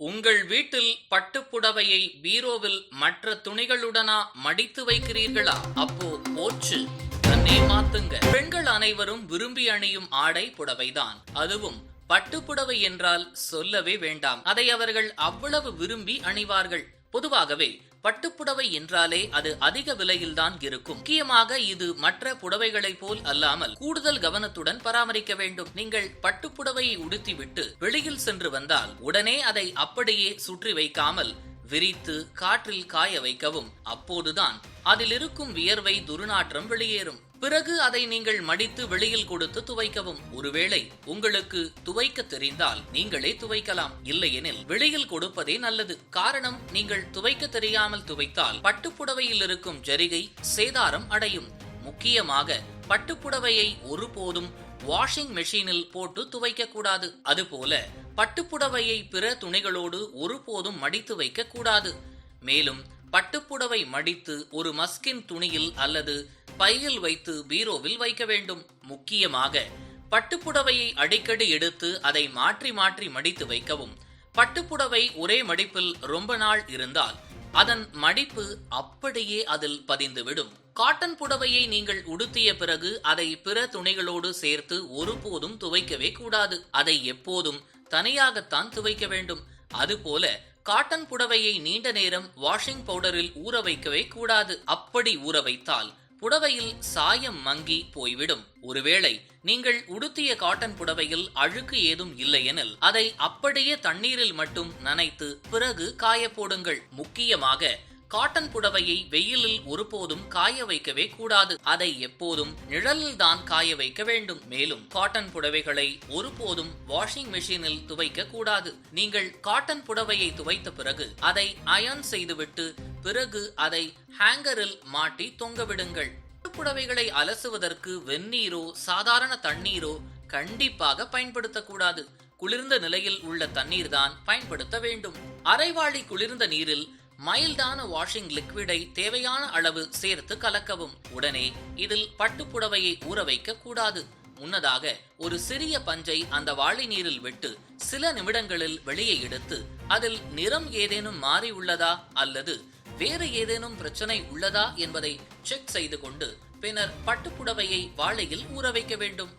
உங்கள் வீட்டில் பட்டுப்புடவையை பீரோவில் மற்ற துணிகளுடனா மடித்து வைக்கிறீர்களா? அப்போ போச்சு. தன்னை மாத்துங்க. பெண்கள் அனைவரும் விரும்பி அணியும் ஆடை புடவைதான். அதுவும் பட்டுப்புடவை என்றால் சொல்லவே வேண்டாம். அதை அவர்கள் அவ்வளவு விரும்பி அணிவார்கள். பொதுவாகவே பட்டுப்புடவை என்றாலே அது அதிக விலையில்தான் இருக்கும். முக்கியமாக இது மற்ற புடவைகளை போல் அல்லாமல் கூடுதல் கவனத்துடன் பராமரிக்க வேண்டும். நீங்கள் பட்டுப்புடவையை உடுத்திவிட்டு வெளியில் சென்று வந்தால் உடனே அதை அப்படியே சுற்றி வைக்காமல் விரித்து காற்றில் காய வைக்கவும். அப்போதுதான் அதில் இருக்கும் வியர்வை துர்நாற்றம் வெளியேறும். பிறகு அதை நீங்கள் மடித்து வெளியில் கொடுத்து துவைக்கவும். ஒருவேளை உங்களுக்கு துவைக்க தெரிந்தால் நீங்களே துவைக்கலாம். இல்லையெனில் வெளியில் கொடுப்பதே நல்லது. காரணம் நீங்கள் துவைக்க தெரியாமல் துவைத்தால் பட்டுப்புடவையில் இருக்கும் ஜரிகை சேதாரம் அடையும். முக்கியமாக பட்டுப்புடவையை ஒருபோதும் வாஷிங் மெஷினில் போட்டு துவைக்க கூடாது. அதுபோல பட்டுப்புடவையை பிற துணிகளோடு ஒருபோதும் மடித்து வைக்க கூடாது. மேலும் பட்டுப்புடவை மடித்து ஒரு மஸ்கின் துணியில் அல்லது பையில் வைத்து பீரோவில் வைக்க வேண்டும். முக்கியமாக பட்டுப்புடவையை அடிக்கடி எடுத்து அதை மாற்றி மாற்றி மடித்து வைக்கவும். பட்டுப்புடவை ஒரே மடிப்பில் ரொம்ப நாள் இருந்தால் அதன் மடிப்பு அப்படியே அதில் பதிந்துவிடும். காட்டன் புடவையை நீங்கள் உடுத்திய பிறகு அதை பிற துணிகளோடு சேர்த்து ஒருபோதும் துவைக்கவே கூடாது. அதை எப்போதும் தனியாகத்தான் துவைக்க வேண்டும். அதுபோல காட்டன் புடவையை நீண்ட நேரம் வாஷிங் பவுடரில் ஊற வைக்கவே கூடாது. அப்படி ஊற வைத்தால் புடவையில் சாயம் மங்கி போய்விடும். ஒருவேளை நீங்கள் உடுத்திய காட்டன் புடவையில் அழுக்கு ஏதும் இல்லையெனில் அதை அப்படியே தண்ணீரில் மட்டும் நனைத்து பிறகு காய போடுங்கள். முக்கியமாக காட்டன் புடவையை வெயிலில் ஒருபோதும் காய வைக்கவே கூடாது. அதை எப்போதும் நிழலில் தான் காய வைக்க வேண்டும். மேலும் காட்டன் புடவைகளை ஒருபோதும் வாஷிங் மிஷினில் துவைக்க கூடாது. நீங்கள் காட்டன் புடவையை துவைத்த பிறகு அதை அயர்ன் செய்துவிட்டு பிறகு அதை ஹேங்கரில் மாட்டி தொங்கவிடுங்கள் புடவைகளை அலசுவதற்கு வெந்நீரோ சாதாரண தண்ணீரோ கண்டிப்பாக பயன்படுத்தக்கூடாது. குளிர்ந்த நிலையில் உள்ள தண்ணீர் தான் பயன்படுத்த வேண்டும். அரைவாளி குளிர்ந்த நீரில் மைல்டான வாஷிங் லிக்விடை தேவையான அளவு சேர்த்து கலக்கவும். உடனே இதில் பட்டுப்புடவையை ஊற வைக்க கூடாது. முன்னதாக ஒரு சிறிய பஞ்சை அந்த வாழை நீரில் விட்டு சில நிமிடங்களில் வெளியே எடுத்து அதில் நிறம் ஏதேனும் மாறி உள்ளதா அல்லது வேறு ஏதேனும் பிரச்சனை உள்ளதா என்பதை செக் செய்து கொண்டு பின்னர் பட்டுப்புடவையை வாழையில் ஊற வைக்க வேண்டும்.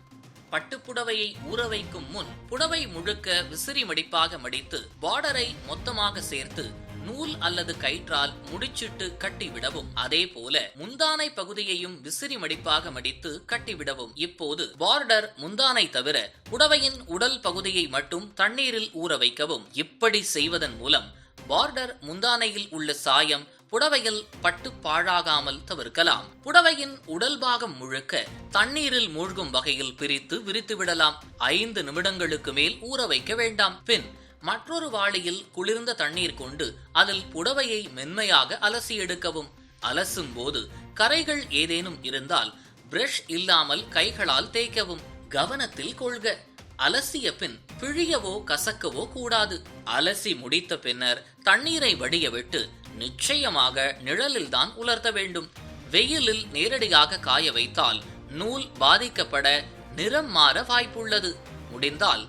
பட்டுப்புடவையை ஊற வைக்கும் முன் புடவை முழுக்க விசிறி மடிப்பாக மடித்து பார்டரை மொத்தமாக சேர்த்து நூல் அல்லது கயிற்றால் முடிச்சிட்டு கட்டிவிடவும். அதே போல முந்தானை பகுதியையும் விசிறி மடிப்பாக மடித்து கட்டிவிடவும். இப்போது பார்டர் முந்தானை தவிர புடவையின் உடல் பகுதியை மட்டும் தண்ணீரில் ஊற வைக்கவும். இப்படி செய்வதன் மூலம் பார்டர் முந்தானையில் உள்ள சாயம் புடவையில் பட்டு பாழாகாமல் தவிர்க்கலாம். புடவையின் உடல் பாகம் முழுக்க தண்ணீரில் மூழ்கும் வகையில் பிரித்து விரித்து விடலாம் ஐந்து நிமிடங்களுக்கு மேல் ஊற வைக்க வேண்டாம். பின் மற்றொரு வாளியில் குளிர்ந்த தண்ணீர் கொண்டு அதில் புடவையை மென்மையாக அலசி எடுக்கவும். அலசும் போது கரைகள் ஏதேனும் இருந்தால் பிரஷ் இல்லாமல் கைகளால் தேய்க்கவும். கவனத்தில் கொள்க. அலசிய பின் பிழியவோ கசக்கவோ கூடாது. அலசி முடித்த பின்னர் தண்ணீரை வடிய விட்டு நிச்சயமாக நிழலில் தான் உலர்த்த வேண்டும். வெயிலில் நேரடியாக காய வைத்தால் நூல் பாதிக்கப்பட நிறம் மாற வாய்ப்புள்ளது. முடிந்தால்